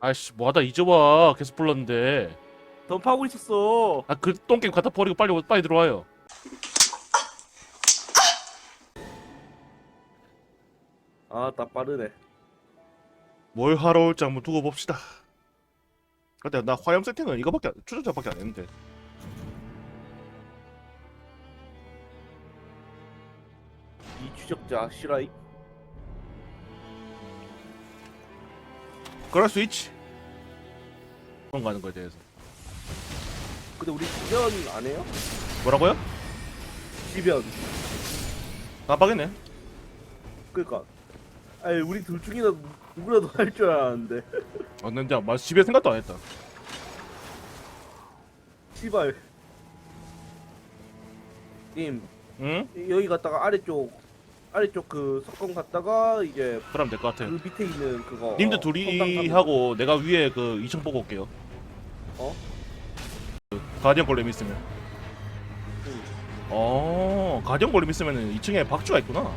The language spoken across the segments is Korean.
아이씨 뭐하다 이제 와 계속 불렀는데 덤 파고 있었어. 아 그 똥게임 갖다 버리고 빨리 오- 빨리 들어와요 아, 나 빠르네. 뭘 하러 올지 한번 두고 봅시다 근데 나 화염 세팅은 이거밖에 안- 추적자밖에 안 했는데 이 추적자 시라이. 그럴 수 있지 그런 거 하는 거에 대해서 근데 우리 지변 안 해요? 뭐라고요? 지변. 깜빡이네 그러니까. 아니 우리 둘 중이라도 누구라도 할 줄 알았는데. 왔는데 마 집에 생각도 안 했다 씨발. 님 응? 여기 갔다가 아래쪽 아래쪽 그 석공 갔다가 이제 그러면 될것 같아요 그 밑에 있는 그거. 님들 어, 둘이 성당 가면- 하고 내가 위에 그 2층 보고 올게요 어? 그 가디언 골렘 있으면 응. 어 가디언 골렘 있으면 2층에 박쥐가 있구나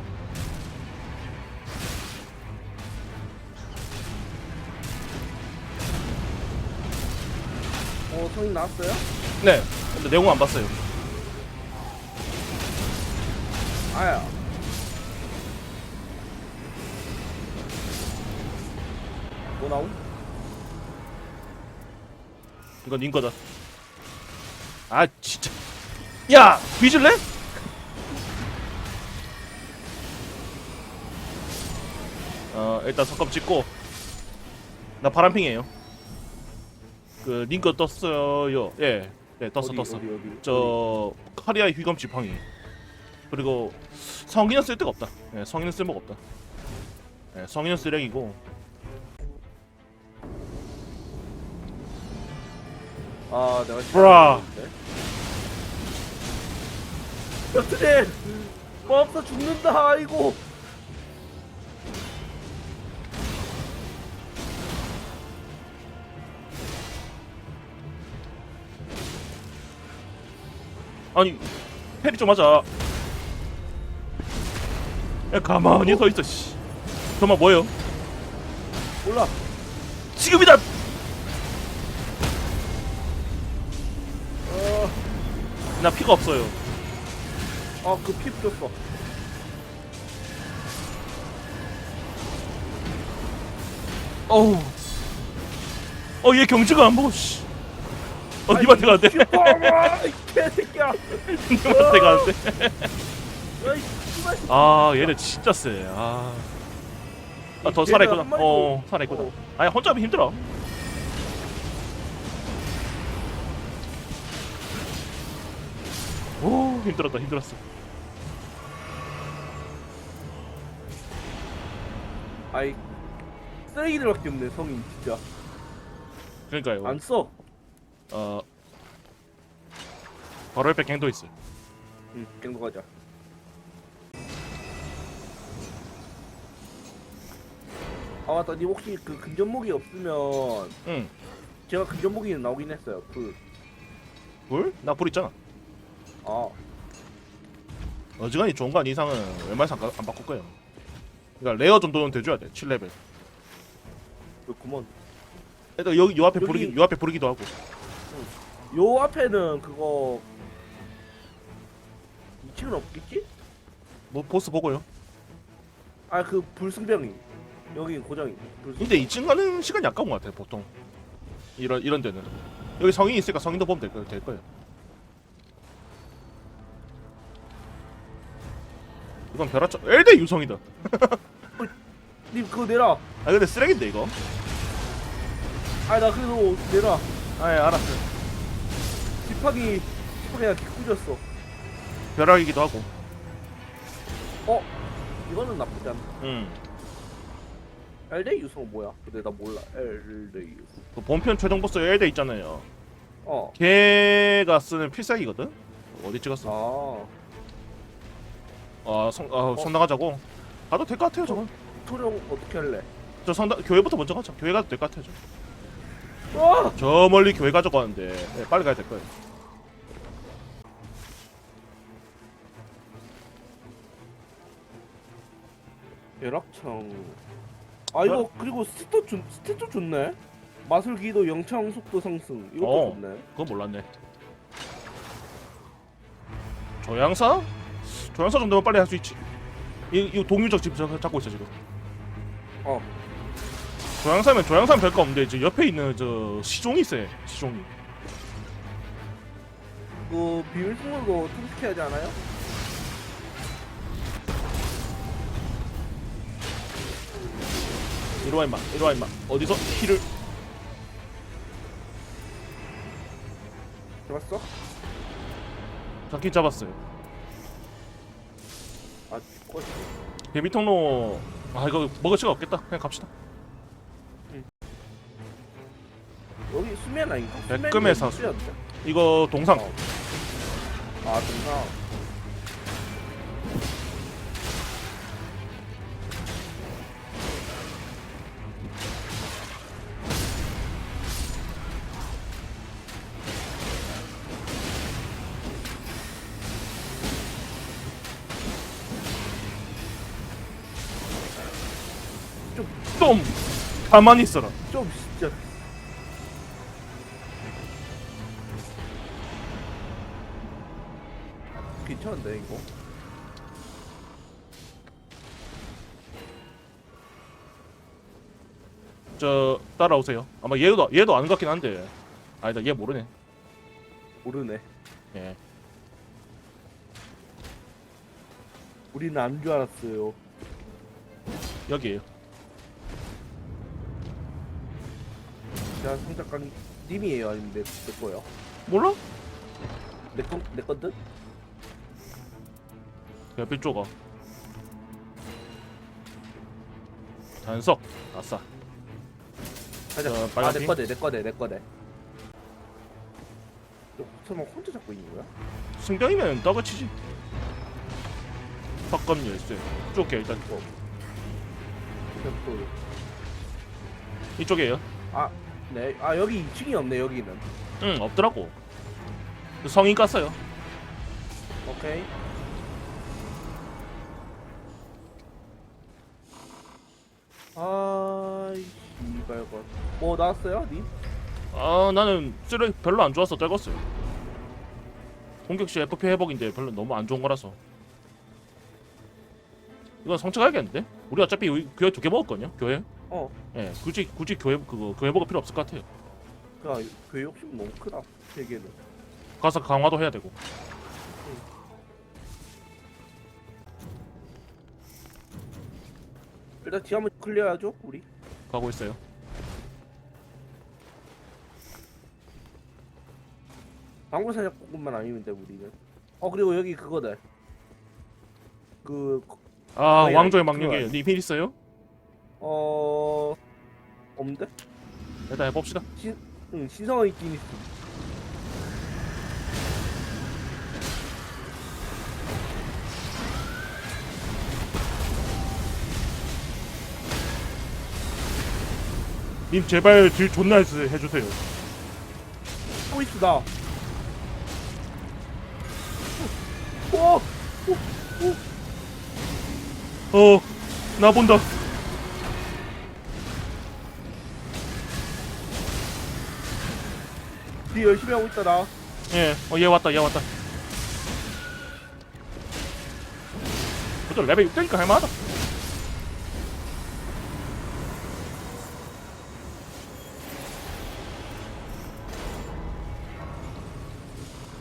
어 성인 나왔어요? 네 근데 내용 안 봤어요 아야. 뭐 나옴? 이건 닌 거다. 아 진짜. 야 뒤질래? 어 일단 석검 찍고. 나 파란핑이에요. 그 닌거 떴어요. 예 네, 떴어 어디, 떴어. 어디, 어디, 저 카리아의 휘검 지팡이. 그리고 성인은 쓸 데가 없다. 예, 성인은 쓸모가 없다. 예, 성인은 쓰레기고 아 내가 브라. 여튼에 뭐 없어 죽는다 아이고. 아니 페리 좀 하자. 야 가만히 서 있어 씨. 정말 뭐예요? 몰라. 지금이다 나 피가 없어요. 어아그피 붙였어. 어우. 어 얘 경주가 안 보고 씨 어 님한테 가는데? 이 개새끼야. 님한테 가는데? 야 이 씨발. 아 얘네 진짜 세 아. 아, 더 얘는 살아있구나. 한어 살아있구나. 어. 아니 혼자 하면 힘들어 오 힘들었다 힘들었어. 아이 쓰레기들밖에 없네 성인 진짜. 그러니까요. 안 써. 어 바로 옆에 갱도 있어 응 갱도 가자. 아 맞다. 니 혹시 그 근접목이 없으면 응. 제가 근접목이 나오긴 했어요 그 불? 나 불 있잖아 아, 어지간히 좋은 거 아닌 이상은 웬만해서 안, 가- 안 바꿀 거예요. 그러니까 레어 정도는 돼줘야 돼 7레벨. 그렇구먼. 일단 여기 요 앞에 여기- 부르기 요 앞에 부르기도 하고. 요 앞에는 그거 2층은 없겠지? 뭐 보스 보고요. 아 그 불승병이. 여기 고정이. 불승... 근데 2층 가는 시간이 아까운 것 같아 보통. 이런 이런 데는. 여기 성인 있으니까 성인도 보면 될, 거, 될 거예요 이건 벼라쳐 엘데 유성이다. 님 그거 내라 아 근데 쓰레기인데 이거? 아나 그래도 내라 아 예 알았어 뒷파기 그냥 개꾸졌어. 벼락이기도 하고. 어? 이거는 나쁘지 않다 응. LD 유성 뭐야? 근데 나 몰라. LD 유성. 그 본편 최종 보스 엘데 있잖아요. 어. 걔가 쓰는 필살기거든? 어디 찍었어? 아, 아, 성, 아 성당하자고 가도 될 것 같아요 저건 토령 어떻게 할래? 저 성당 교회부터 먼저 가자 교회 가도 될 것 같아요 저. 와! 저 멀리 교회 가자고 하는데 네, 빨리 가야 될 거예요 열악창 아 이거 그리고 스탯도 좋 스탯도 좋네 마술 기도 영창 속도 상승 이것도 어. 없나요? 그건 몰랐네. 조향사? 조향사 정도면 빨리 할 수 있지. 이, 이 동유적 집 잡- 잡고 있어 지금. 어. 조향사면 조향사면 별거 없는데 이제 옆에 있는 저 시종이 있어요. 시종이. 그 비밀 승물도 통식해야 하지 않아요? 이리 와 임마. 이리 와 임마. 어디서 키를 잡았어? 잡긴 잡았어요. 아 죽었어 데뷔 통로 아 이거 먹을 시간 없겠다. 그냥 갑시다. 여기 수면 아닌가? 백금의 사수. 수였대? 이거 동상. 아 동상 좀 가만히 있어라. 좀 진짜 괜찮은데 이거? 저 따라오세요. 아마 얘도 얘도 것 같긴 한데 아니다 얘 모르네. 모르네 예. 우리는 안 줄 알았어요 여기에요. 자 성작가 님이에요 아니면 내, 내 거요? 몰라? 내 건, 내 건데? 옆에 쪼가. 단석. 아싸. 가자 저아 빨간 내 핑? 거대 내 거대 내 거대 너 설마 혼자 잡고 있는 거야? 승경이면 떡을 치지. 석검 열쇠. 쪼게 일단 뭐 그냥 또 이쪽이에요. 아, 네. 아, 여기 2층이 없네, 여기는. 응 없더라고. 그 성인 깠어요. 오케이. 아, 이발 것. 뭐 나왔어요, 님? 아 나는 쓰레 별로 안 좋아서 떨궜어요. 공격 시 FP 회복인데 별로 너무 안 좋은 거라서. 이건 성취해야겠는데? 우리 어차피 교회 두 개 먹었거든요. 교회. 어. 예, 굳이 굳이 교회 그거 교회 먹을 필요 없을 것 같아요. 야, 그 욕심 너무 크다. 세 개는. 가서 강화도 해야 되고. 일단 뒤 한번 클리어하죠, 우리. 가고 있어요. 방구 사냥꾼만 아니면 돼, 우리는. 어, 그리고 여기 그거다. 그, 아 아니, 왕조의 아니, 망령이에요. 니필 있어요? 어, 없는데? 일단 해봅시다. 응, 신성한 있긴 있어. 님 제발 딜 존나 해주- 해주세요. 또 있어, 나. 오! 어, 나 본다. 니 열심히 하고 있다, 나. 예, 어, 얘 왔다, 얘 왔다. 그래도 레벨 6되니까 할만하다.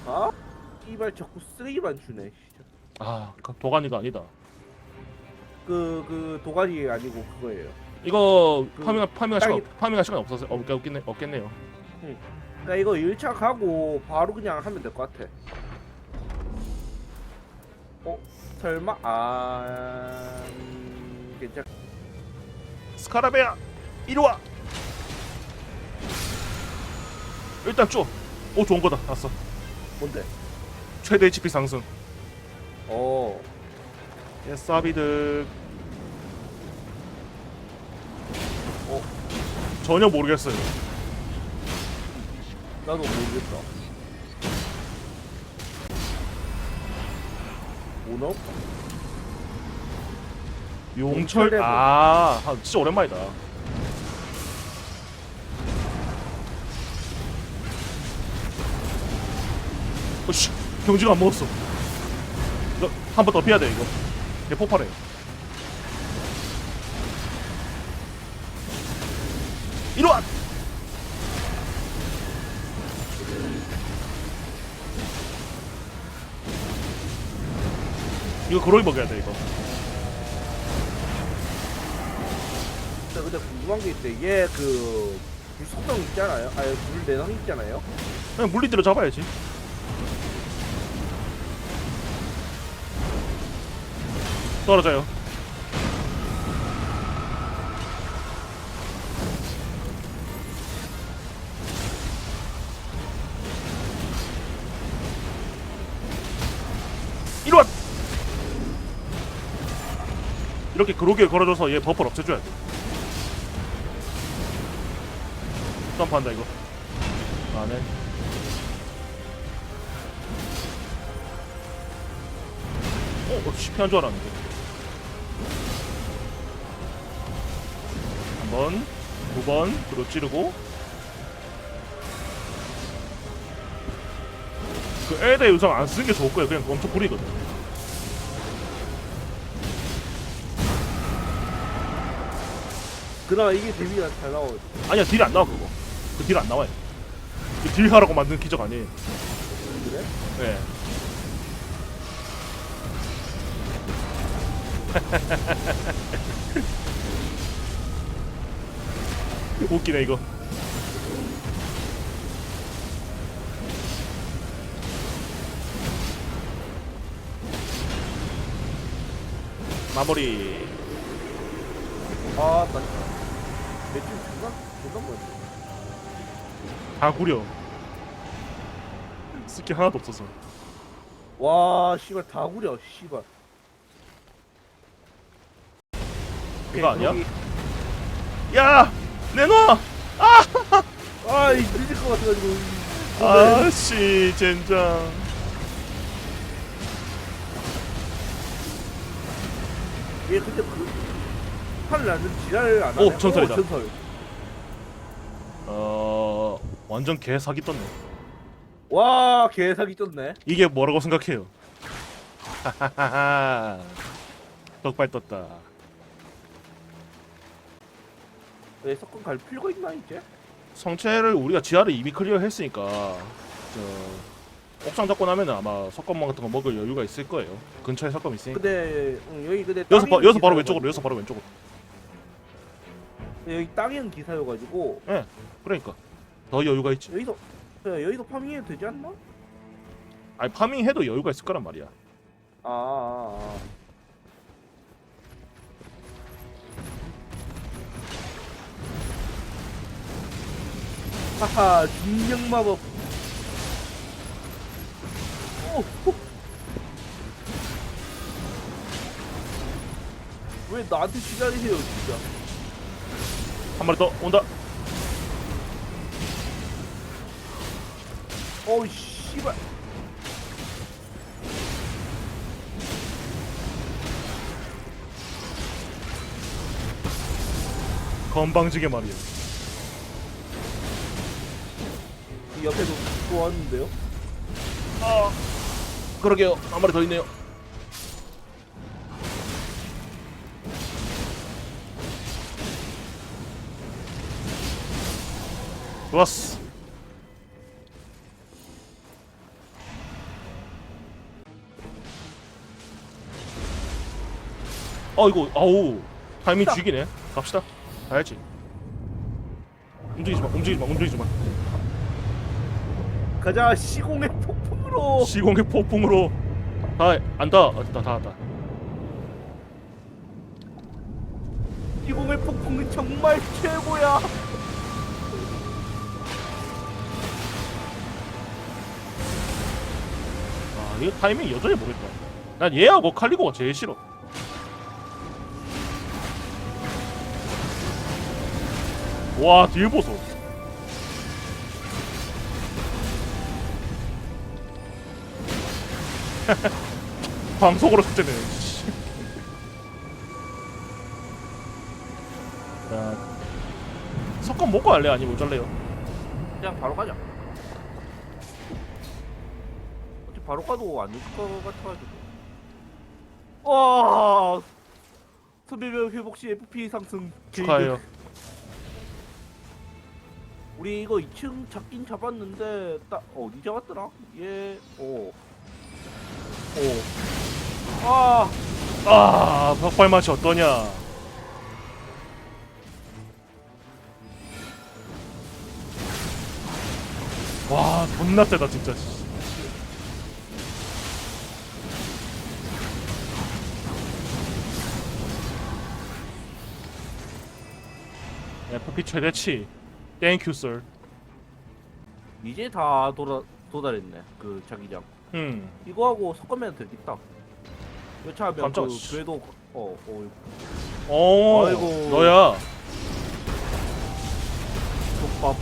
아? 이발 자꾸 쓰레기만 주네. 진짜. 아, 그 도가니가 아니다. 그, 그, 도가니 아니고 그거예요. 이거 그 파밍 파밍할 시간 딸기- 파밍할 시간 없어서 없, 없겠네 없겠네요. 그니까 이거 1차 가고 바로 그냥 하면 될 것 같아. 어? 설마? 아... 음, 괜찮... 스카라베야, 이리 와. 일단 줘. 오 좋은 거다. 왔어. 뭔데? 최대 HP 상승. 어... 예, 사비드. 어, 전혀 모르겠어요. 나도 모르겠다. 오너? 용철 용철 아, 아, 진짜 오랜만이다. 어씨 경주가 안 먹었어. 이거 한번 더 피해야 돼 이거. 얘 폭발해. 이리 와. 이거 그로이 먹여야 돼 이거. 근데, 근데 궁금한 게 있대. 얘 그 불속성 있잖아요. 아니 불 내성 있잖아요. 그냥 물리대로 잡아야지. 떨어져요. 이렇게 그로기를 걸어줘서 얘 버퍼를 없애줘야 돼. 점프한다 이거. 아, 네. 어, 어, 씨, 피한 줄 알았는데. 한 번, 두 번, 그리고 찌르고. 그 에데 유성 안 쓰는 게 좋을 거예요. 그냥 엄청 구리거든. 그나마 이게 데미가 잘 나오. 아니야, 딜이 안 나와, 그거. 그 딜 안 나와요. 그 딜하라고 만든 기적 아니에요. 그래? 네. 웃기네 이거. 마무리. 아, 나 매출 중간 중간 뭐지? 다 구려. 스킬 하나도 없어서. 와, 씨발 다 구려, 씨발. 그거 아니야? 야, 내놔. 아, 이 늦을 것 같아가지고. 아씨, 젠장. 얘 근데 그 판을 나는 지랄을 안 오, 하네. 전설이다. 전설. 어, 완전 개 사기 떴네. 와, 개사기 떴네. 이게 뭐라고 생각해요? 하하하하. 덕발 떴다. 왜 석권 갈 필요가 있나 이제? 성체를 우리가 지하를 이미 클리어 했으니까 저 옥상 잡고 나면은 아마 석검망 같은 거 먹을 여유가 있을 거예요. 근처에 석검 있으니까. 근데 응, 여기 근데 여기서 바, 땅이 여기서 바로 왼쪽으로, 여기서 바로 왼쪽으로. 여기 땅이는 기사여가지고 그러니까 더 여유가 있지. 여기서 야, 여기서 파밍해도 되지 않나? 아니 파밍 해도 여유가 있을 거란 말이야. 아, 아, 아. 하하 중력 마법. 오, 호. 왜 나한테 시달리세요 진짜? 한 마리 더 온다. 어우 씨발. 건방지게 말이야. 이 옆에도 또 왔는데요? 아, 그러게요. 한 마리 더 있네요. 좋았어. 어 이거 아우 타이밍. 죽이네. 갑시다. 가야지. 움직이지 마. 움직이지 마. 움직이지 마. 가자 시공의 폭풍으로. 시공의 폭풍으로 다 안다. 아, 다 다, 다. 시공의 폭풍이 정말 최고야. 아 이거 타이밍 여전히 모르겠다. 난 얘하고 칼리고가 제일 싫어. 와, 딜 보소. 방송으로. 씨. 야, 석권 먹고 할래 아니면 어쩔래요? 그냥 바로 가자. 바로 가도 안 죽을 것 같아가지고. 와. 수비병 회복 시 FP 상승. 축하해요. 우리 이거 2층 잡긴 잡았는데 딱 어디 잡았더라? 예. 오. 오. 아. 아 벽발 맛이 어떠냐? 와 존나 세다 진짜. FP 최대치. 땡큐 썰. 이제 다 돌아 도달했네. 그 자기장. 음. 이거 하고 섞으면 되겠다. 여차하면 그 씨. 궤도 어, 어 어. 아이고. 너야. 족밥.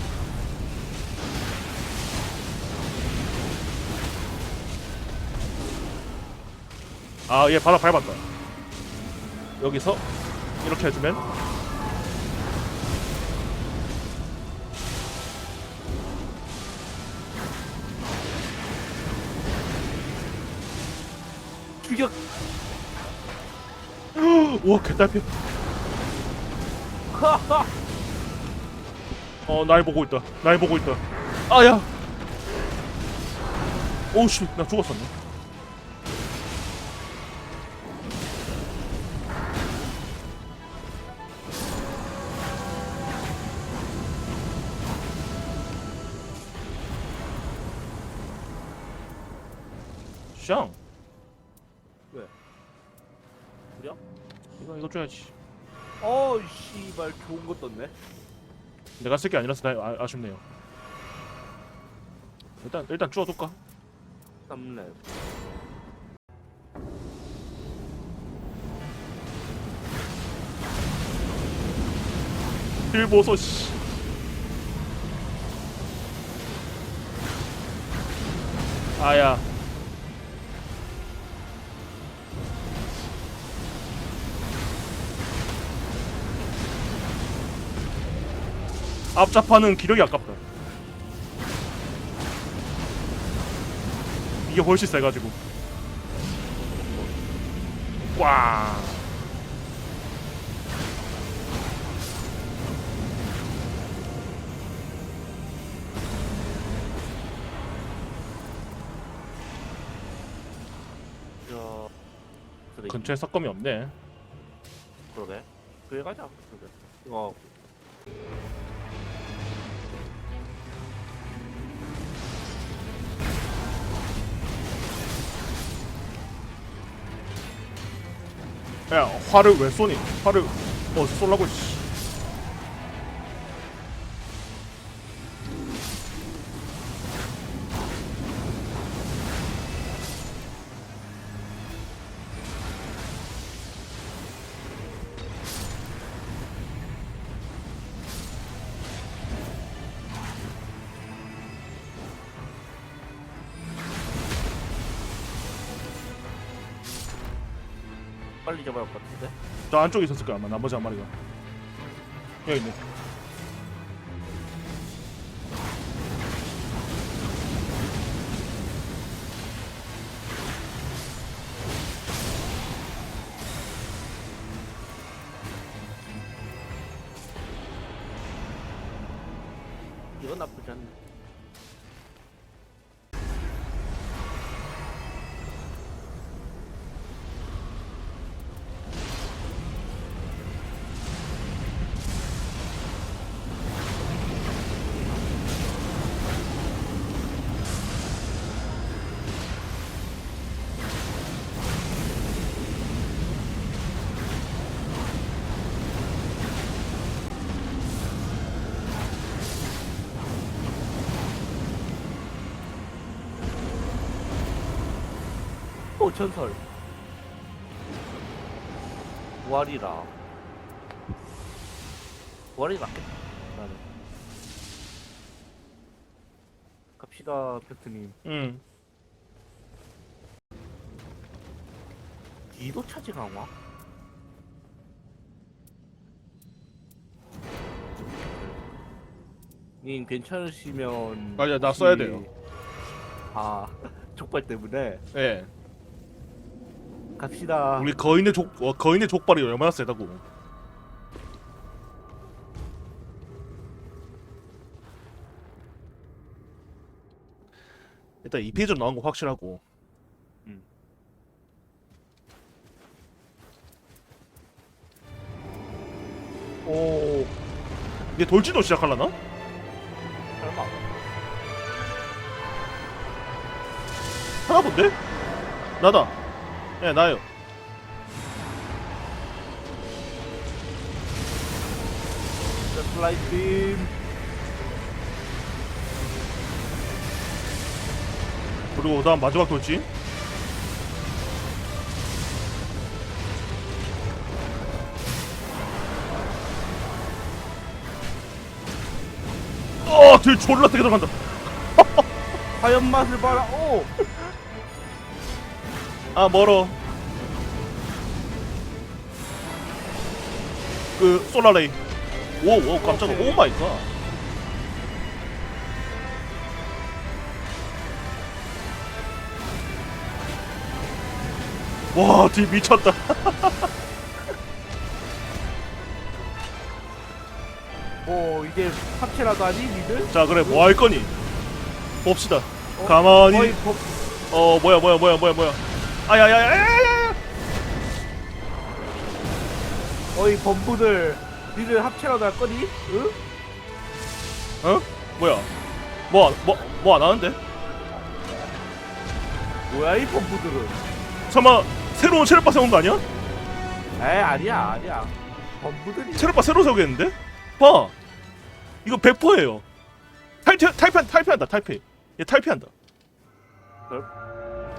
아, 얘 바닥 밟았다. 여기서 이렇게 해주면 추격. 우와 개딸피. 어, 날 보고 있다. 날 보고 있다. 아야. 오씨, 나 죽었었네. 샹. 이거 이거 줘야지. 어, 씨발 좋은 거 떴네. 내가 쓸 게 아니라서 나 아, 아쉽네요. 일단 일단 주워둘까? 땀내. 힐 보소 씨. 아야. 앞잡하는 기력이 아깝다. 이게 훨씬 세가지고. 야. 그래. 근처에 섞음이 없네. 그러게. 그래 가자. 그러게. 이거 야 화를 왜 쏘니? 화를 어 쏠라고 씨. 빨리 잡아야 할 것 같은데. 저 안쪽에 있었을 거야 아마. 나머지 한 마리가. 여기 있네 오 전설. 부활이라. 부활이 낫겠다. 나는. 갑시다, 팩트님. 응 이도 차지 강화? 님 괜찮으시면 맞아, 나 혹시- 써야 돼요. 아 족발 때문에 예. 갑시다. 우리 거인의 족 어, 거인의 족발이 얼마나 세다고. 일단 2페이지로 나온 거 확실하고. 음. 오 이제 돌진도 시작할라나? 설마. 하나 본데? 나다. 예, 나요. 자, 슬라이드 빔. 그리고 다음 마지막 돌진. 어, 들 졸라 되게 들어간다. 하얀 맛을 봐라. 오. 아 멀어. 그 솔라레이. 오, 오 깜짝아. 오케이. 오 마이 갓. 와, 뒤 미쳤다. 뭐 이제 합체라도 하니 니들? 자, 그래 뭐 할 거니? 봅시다. 어? 가만히. 거의 법, 어, 뭐야, 뭐야, 뭐야, 뭐야, 뭐야. 아야야야야야야. 거의 범부들 니들 합체라도 할 거니? 응? 어? 뭐야? 뭐, 뭐, 뭐 안 하는데? 뭐야 이 범부들은? 설마 새로운 체력바 세운 거 아니야? 에 아니야 아니야. 범부들이. 체력바 새로 세우겠는데? 봐. 이거 100%예요. 탈퇴 탈퇴 탈퇴한다. 탈퇴. 얘 탈퇴한다. 헐?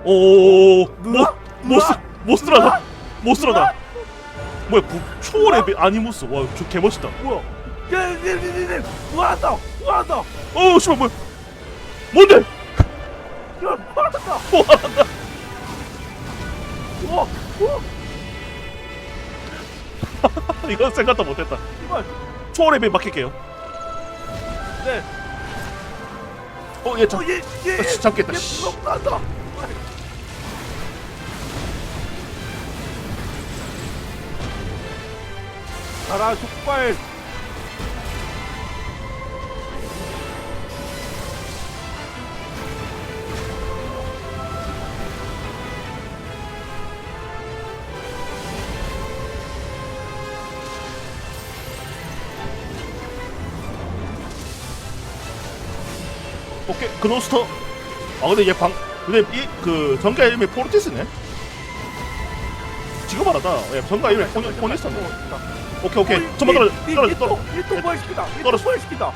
오. 누나? 모스? 모스라다. 모스라다. 뭐야? 부, 초월의 아니무스. 와, 저 개멋있다. 뭐야? 야야야야야 뭐한다? 뭐한다? 어, 씨발 뭐야? 뭔데? 야? 뭐 한다. 우와 이건 생각도 못했다. 이발. 초월의 배 맡길게요. 네. 어, 얘 잡. 어얘얘 아, 씨, 잡겠다, 얘 씨. 무섭다. 가라 족발. 오케이. 그노스터. 아, 근데 얘 방. 근데 이 그 전가 이름이 포르티스네. 지금 알았다. 얘 전가 이름이 포니 포니스네. 오케이 오케이. 좀만 떨어져. 떨어져 떨어져. 일동 부활시키다. 떨어져. 부활시키다.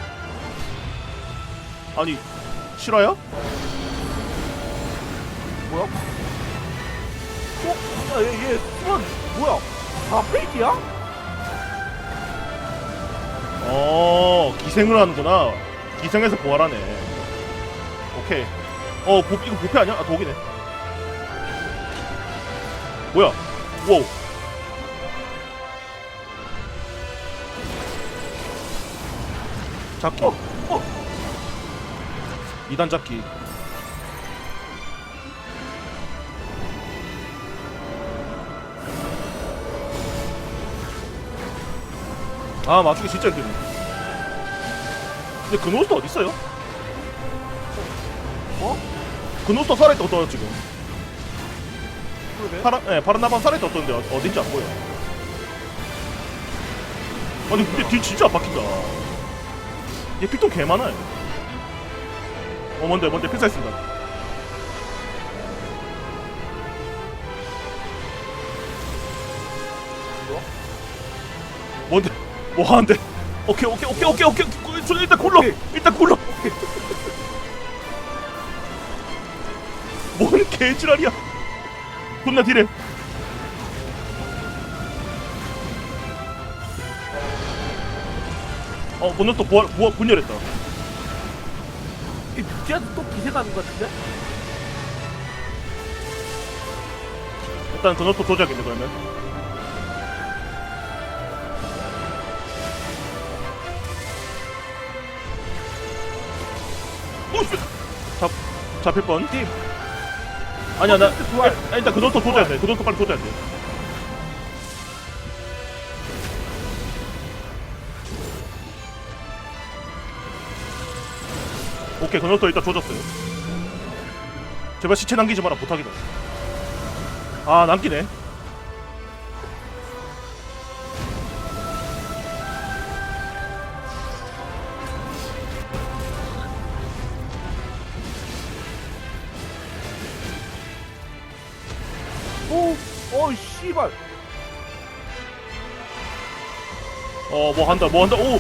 아니 실화야? 뭐야? 어? 야, 얘, 얘, 수원, 뭐야? 다 페이지야? 어 기생을 하는구나. 기생해서 부활하네. 오케이. 어 부, 이거 부패 아니야? 아 독이네. 뭐야? 와우. 잡기. 어, 어. 2단 잡기. 아 맞추기 진짜 힘드네. 근데 그 노스도 어디 있어요? 어? 그 노스도 살아있다 어떠요 지금? 파란 예 파란 나방 어떠는데 어- 어딘지 안 보여. 아니 근데 뒤 진짜 안 박힌다. 얘 피통 개 많아요. 어 뭔데 뭔데 필살했습니다. 뭔데 뭐 하는데? 오케이 오케이 오케이 오케이 오케이 오케이. 저 일단 굴러. 일단 굴러. 뭔 개지랄이야. 존나 딜해. 어, 문은 또 부활, 부활, 분열했다. 이 쟤한테 또 기생하는 것 같은데? 일단 그것도 조작이네 그러면. 오씨, 잡 잡힐 뻔. 팀. 아니야 나. 아, 일단 그 정도 도줘야 돼. 그 정도 빨리 도줘야 돼. 오케이 그 정도 일단 조졌어요. 제발 시체 남기지 마라 부탁이다. 아 남기네. 오, 어, 씨발. 어 뭐 한다 뭐 한다 오.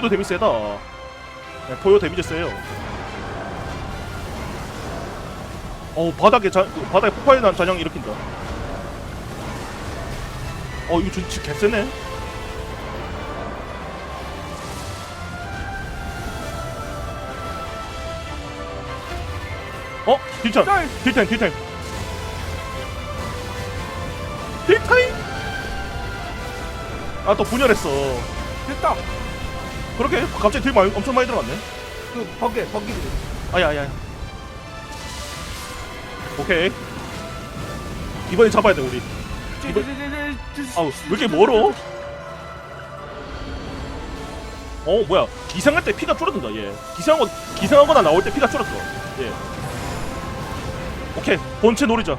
포효도 데미 세다. 네, 포효 데미지 세요. 어 바닥에 자, 그 바닥에 폭발이 난 잔향 일으킨다. 어 이거 진짜 개세네. 어? 딜찬 짤. 딜타임 딜타임. 딜타임? 아또 분열했어. 됐다. 그렇게 갑자기 딜 많이, 엄청 많이 들어갔네. 그 번개, 번개. 아야 아야 아야. 오케이. 이번에 잡아야 돼 우리. 아우 왜 이렇게 멀어? 어 뭐야. 기상할 때 피가 줄어든다 얘. 기상하고 기상하거나 나올 때 피가 줄었어 예 오케이. 본체 노리자.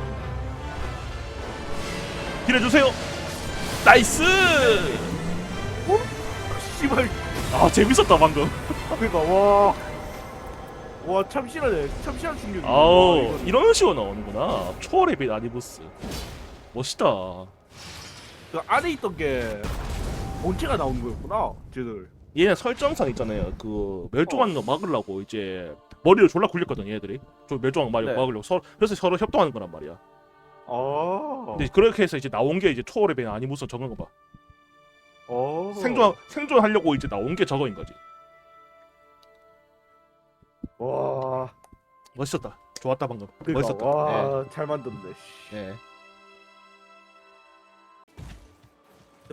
딜해주세요. 나이스! 씨발. 아 재밌었다 방금 그니까 와. 와, 참 실하네. 참 실한 충격이. 아우 이런 식으로 나오는구나 초월의 빛 아니부스 멋있다 그 안에 있던 게 본체가 나오는 거였구나. 쟤들. 얘네 설정상 있잖아요. 그 멸종하는 거 막으려고 이제 머리를 졸라 굴렸거든 얘들이. 저 멸종하는 거 막- 네. 막으려고 서로 그래서 서로 협동하는 거란 말이야. 아. 근데 그렇게 해서 이제 나온 게 이제 초월의 배 아니무슨 적은 거 봐. 어. 생존 생존하려고 이제 나온 게 저거인 거지. 와. 멋있었다. 좋았다 방금. 그러니까, 멋있었다. 와, 잘 만들었네. 씨. 예. 예.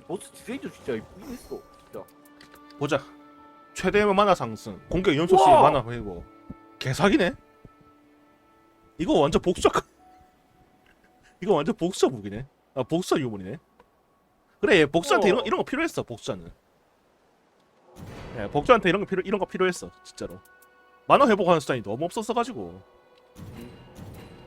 보스 디자인도 진짜 이쁘긴 했어. 진짜. 보자. 최대 만화 상승, 공격 연속 시 우와! 만화 회복. 개사기네. 이거 완전 복수적. 이거 완전 복수적 무기네. 아 복수적 유물이네. 그래 복수한테 어. 이런 이런 거 필요했어 복수는. 예, 복수한테 이런 거 필요 이런 거 필요했어 진짜로. 만화 회복하는 수단이 너무 없었어 가지고.